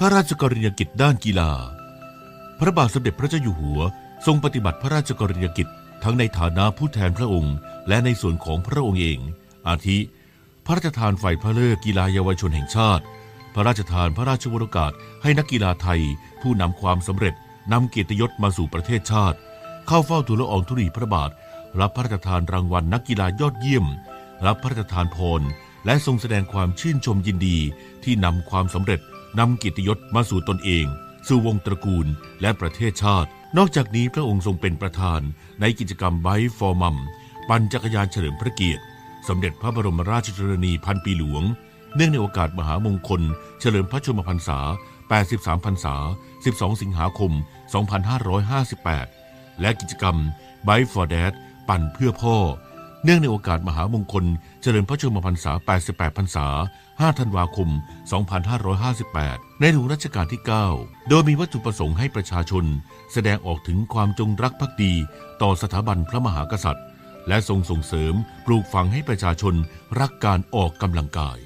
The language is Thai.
พระราชกรณียกิจด้านกีฬา พระบาทสมเด็จพระเจ้าอยู่หัว ทรงปฏิบัติพระราชกรณียกิจทั้งในฐานะผู้แทนพระองค์ และในส่วนของพระองค์เอง อาทิ พระราชทานไฟพระเลิกกีฬาเยาวชนแห่งชาติ พระราชทานพระราชวรกาสให้นักกีฬาไทย ผู้นำความสำเร็จนำเกียรติยศมาสู่ประเทศชาติ เข้าเฝ้าทูลละอองธุลีพระบาท รับพระราชทานรางวัลนักกีฬายอดเยี่ยม รับพระราชทานพรและทรงแสดงความชื่นชมยินดีที่นำความสำเร็จ นำกียรติยศมาสู่ตนเอง สู่วงตระกูลและประเทศชาติ นอกจากนี้พระองค์ทรงเป็นประธานในกิจกรรมไบฟอร์มัมปั่นจักรยานเฉลิมพระเกียรติ สมเด็จพระบรมราชชนนีพันปีหลวง เนื่องในโอกาสมหามงคล เฉลิมพระชนมพรรษา 83 พรรษา 12 สิงหาคม 2558 และกิจกรรม Bike for Dad ปั่นเพื่อพ่อ เนื่องในโอกาสมหามงคลเฉลิมพระชนมพรรษา 88 พรรษา 5 ธันวาคม 2558 ในหลวงรัชกาลที่ 9 โดยมีวัตถุประสงค์ให้ประชาชน แสดงออกถึงความจงรักภักดี ต่อสถาบันพระมหากษัตริย์ และทรงส่งเสริมปลูกฝังให้ประชาชนรักการออกกำลังกาย